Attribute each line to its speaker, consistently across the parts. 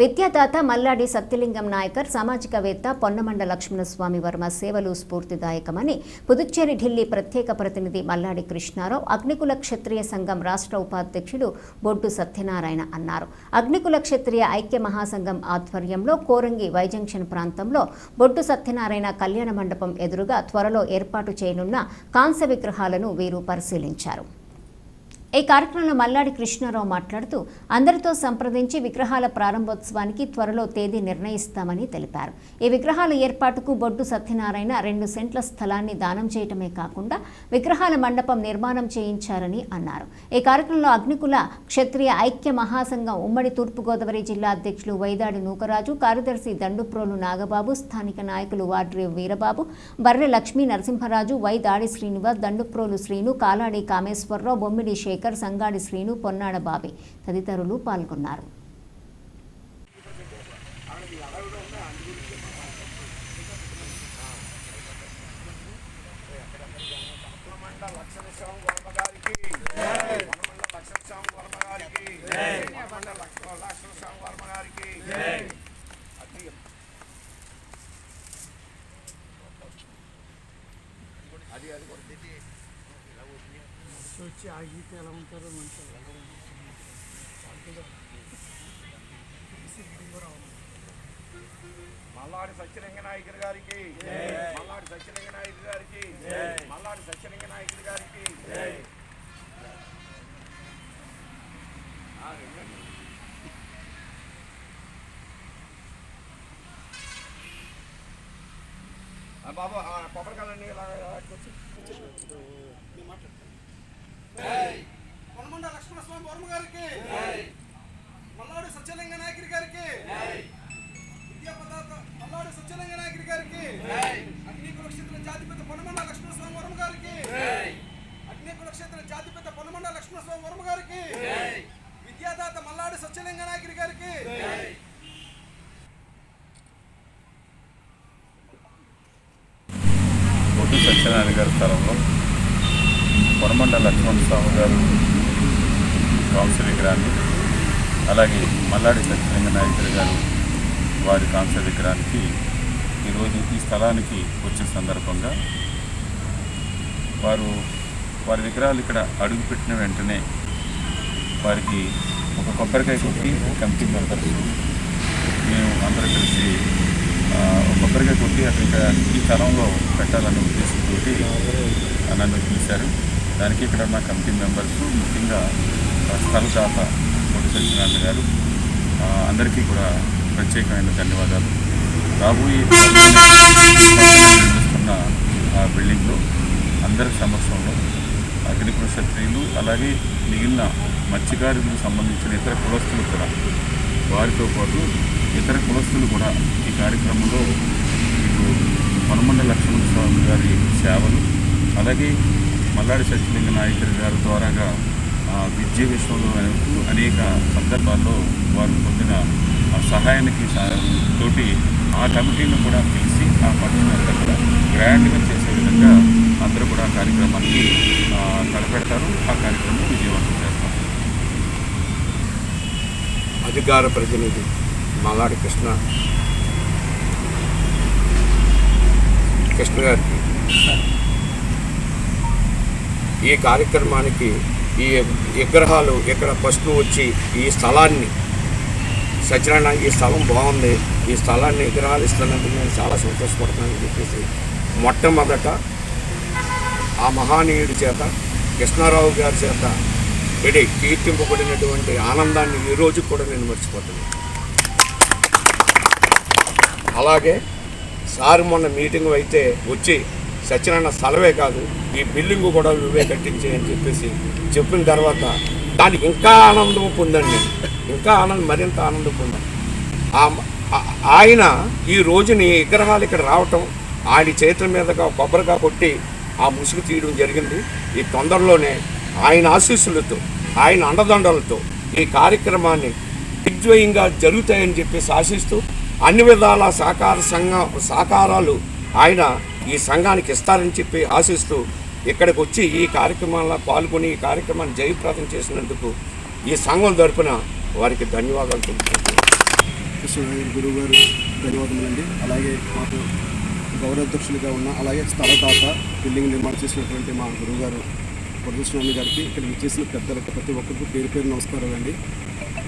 Speaker 1: విద్యాదాత మల్లాడి సత్యలింగం నాయకర్ సామాజికవేత్త పొన్నమండ లక్ష్మణస్వామి వర్మ సేవలు స్ఫూర్తిదాయకమని పుదుచ్చేరి ఢిల్లీ ప్రత్యేక ప్రతినిధి మల్లాడి కృష్ణారావు అగ్నికుల క్షత్రియ సంఘం రాష్ట్ర ఉపాధ్యక్షుడు బొడ్డు సత్యనారాయణ అన్నారు. అగ్నికుల క్షత్రియ ఐక్య మహాసంఘం ఆధ్వర్యంలో కోరంగి వైజంక్షన్ ప్రాంతంలో బొడ్డు సత్యనారాయణ కళ్యాణ మండపం ఎదురుగా త్వరలో ఏర్పాటు చేయనున్న కాంస్య విగ్రహాలను వీరు పరిశీలించారు. ఈ కార్యక్రమంలో మల్లాడి కృష్ణారావు మాట్లాడుతూ అందరితో సంప్రదించి విగ్రహాల ప్రారంభోత్సవానికి త్వరలో తేదీ నిర్ణయిస్తామని తెలిపారు. ఈ విగ్రహాల ఏర్పాటుకు బొడ్డు సత్యనారాయణ రెండు సెంట్ల స్థలాన్ని దానం చేయటమే కాకుండా విగ్రహాల మండపం నిర్మాణం చేయించారని అన్నారు. ఈ కార్యక్రమంలో అగ్నికుల క్షత్రియ ఐక్య మహాసంఘం ఉమ్మడి తూర్పుగోదావరి జిల్లా అధ్యక్షులు వైదాడి నూకరాజు కార్యదర్శి దండుప్రోలు నాగబాబు స్థానిక నాయకులు వాడ్రి వీరబాబు బర్రె లక్ష్మీ నరసింహరాజు వై దాడి శ్రీనివాస్ దండుప్రోలు శ్రీను కాలాడి కామేశ్వరరావు బొమ్మిడి శేఖర్ సంగాడి శ్రీను పొన్నాడ బాబి తదితరులు పాల్గొన్నారు.
Speaker 2: అది అది తిట్టి
Speaker 3: వచ్చి ఆగితే ఎలా ఉంటారో మంచిగా
Speaker 2: మల్లాడి సత్యలింగ నాయకుడి గారికి. మల్లాడి సత్యలింగ నాయకుడి గారికి. మల్లాడి సత్యలింగ నాయకుడి గారికి. బాబు ఆ కొబ్బరికాయలన్నీ ఇలా వచ్చి
Speaker 3: కొనమండ లక్ష్మణ స్వామి వర్మ గారికి మల్లాడు సత్యలింగ నాయకుడి గారికి విద్యా పదార్థ మల్లాడు సత్యలింగ నాయకుడి గారికి అగ్ని కులక్షేత్ర జాతిపిత పొనమండ లక్ష్మణ స్వామి వర్మ గారికి అగ్ని కులక్షేత్ర జాతిపిత పొనమండ లక్ష్మణ స్వామి వర్మ గారికి విద్యాదాత మల్లాడు సత్యలింగ నాయకుడి గారికి.
Speaker 4: సత్యనారాయణ గారి స్థలంలో కొరమండ లక్ష్మణ్ స్వామి గారు కాంస్య విగ్రహాన్ని అలాగే మల్లాడి సత్యలింగ నాయకుడు గారు వారి కాంస్య విగ్రహానికి ఈరోజు ఈ స్థలానికి వచ్చిన సందర్భంగా వారు వారి విగ్రహాలు ఇక్కడ అడుగుపెట్టిన వెంటనే వారికి ఒక కొబ్బరికాయ కొట్టి కమిటీ మెంబర్స్ మేము అందరం కలిసి ఒక కొబ్బరికాయ కొట్టి అక్కడ ఈ స్థలంలో పెట్టాలనే ఉద్దేశంతో నన్ను పిలిచారు. దానికి ఇక్కడ ఉన్న కమిటీ మెంబర్స్ ముఖ్యంగా స్థల స్థలదాత కోటి సత్యనారాయణ గారు అందరికీ కూడా ప్రత్యేకమైన ధన్యవాదాలు. రాబోయే నిర్మిస్తున్న ఆ బిల్డింగ్లో అందరి సమక్షంలో అగ్నికుల క్షత్రియులు అలాగే మిగిలిన మత్స్యకారులకు సంబంధించిన ఇతర కులస్తులు కూడా వారితో పాటు ఇతర కులస్తులు కూడా ఈ కార్యక్రమంలో ఇటు హనుమండ లక్ష్మణ స్వామి గారి సేవలు అలాగే మల్లాడి సత్యలింగ నాయకుడి గారి ద్వారాగా విద్యా విద్య విషయంలో అనేక సందర్భాల్లో వారు పొందిన సహాయానికి తోటి ఆ కమిటీని కూడా పిలిచి ఆ ఫంక్షన్ అంతా కూడా గ్రాండ్గా చేసే విధంగా అందరూ కూడా ఆ కార్యక్రమానికి తలపెడతారు. ఆ కార్యక్రమం విజయవంతం చేస్తారు.
Speaker 2: అధికార ప్రతినిధి మల్లాడి కృష్ణ. కృష్ణ గారికి. ఈ కార్యక్రమానికి ఈ విగ్రహాలు ఇక్కడ ఫస్ట్ వచ్చి ఈ స్థలాన్ని సత్యనారాయణ ఈ స్థలం బాగుంది. ఈ స్థలాన్ని విగ్రహాలు ఇస్తున్నందుకు నేను చాలా సంతోషపడుతున్నానని చెప్పేసి మొట్టమొదట ఆ మహానీయుడి చేత కృష్ణారావు గారి చేత ఇది కీర్తింపబడినటువంటి ఆనందాన్ని ఈ రోజు కూడా నేను మర్చిపోతున్నాను. అలాగే సార్ మొన్న మీటింగ్ అయితే వచ్చి సత్యనారాయణ స్థలమే కాదు ఈ బిల్డింగ్ కూడా నువ్వే కట్టించే అని చెప్పేసి చెప్పిన తర్వాత దానికి ఇంకా ఆనందం పొందండి ఇంకా ఆనందం మరింత ఆనందం పొందండి ఆయన ఈ రోజుని విగ్రహాలు ఇక్కడ రావటం ఆయన చేతుల మీదగా కొబ్బరిగా కొట్టి ఆ ముసుగు తీయడం జరిగింది. ఈ తొందరలోనే ఆయన ఆశీస్సులతో ఆయన అండదండలతో ఈ కార్యక్రమాన్ని దిగ్విజయంగా జరుగుతాయని చెప్పేసి ఆశిస్తూ అన్ని విధాల సహకార సంఘ సహకారాలు ఆయన ఈ సంఘానికి ఇస్తారని చెప్పి ఆశిస్తూ ఇక్కడికి వచ్చి ఈ కార్యక్రమాల్లో పాల్గొని ఈ కార్యక్రమాన్ని జయప్రదం చేసినందుకు ఈ సంఘం తరపున వారికి ధన్యవాదాలు తెలుపుతున్నాను
Speaker 3: గురుగారు గురువు గారు ధన్యవాదములండి. అలాగే మాకు గౌరవాధ్యక్షులుగా ఉన్న అలాగే స్థలదాత బిల్డింగ్ నిర్మాణం చేసినటువంటి మా గురువు గారు వరదస్వామి గారికి ఇక్కడ చేసిన పెద్దలకు ప్రతి ఒక్కరికి పేరు పేరు నమస్కారాలండి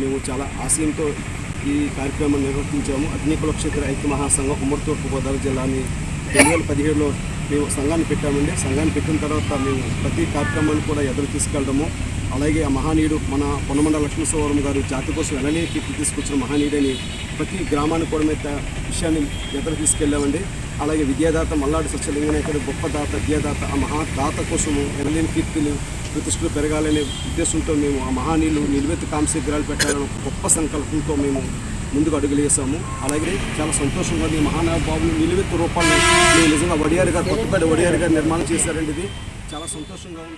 Speaker 3: మేము చాలా ఆశయంతో ఈ కార్యక్రమాన్ని నిర్వర్తించాము. అగ్నికుల క్షేత్ర ఐక్య మహాసంఘం ఉమ్మడి తూర్పు గోదావరి జిల్లాని రెండు వేల పదిహేడులో మేము సంఘాన్ని పెట్టామండి. సంఘాన్ని పెట్టిన తర్వాత మేము ప్రతి కార్యక్రమాన్ని కూడా ఎదురు తీసుకెళ్ళడము. అలాగే ఆ మహానీయుడు మన పొన్నమండల లక్ష్మీశ్వరం గారు జాతి కోసం ఎనలే కీర్తి తీసుకొచ్చిన మహానీయుడని ప్రతి గ్రామానికి కూడా మీద విషయాన్ని ఎదురు తీసుకెళ్ళామండి. అలాగే విద్యాదాత మల్లాడి సత్యలింగనాయకుడు గొప్ప దాత విద్యాదాత ఆ మహాదాత కోసము ఎనలేని కీర్తిని ప్రతిష్టలు పెరగాలనే ఉద్దేశంతో మేము ఆ మహానీయులు నిలువెత్తు కాంస్యగ్రాలు పెట్టాలని గొప్ప సంకల్పంతో మేము ముందుకు అడుగులు వేసాము అలాగే చాలా సంతోషంగా ఈ మహానుభావులు నిలువెత్తు రూపాన్ని నిజంగా వడియారు గారు కొత్తపేట వడియారు గారు నిర్మాణం చేశారండి ఇది. చాలా సంతోషంగా ఉంది.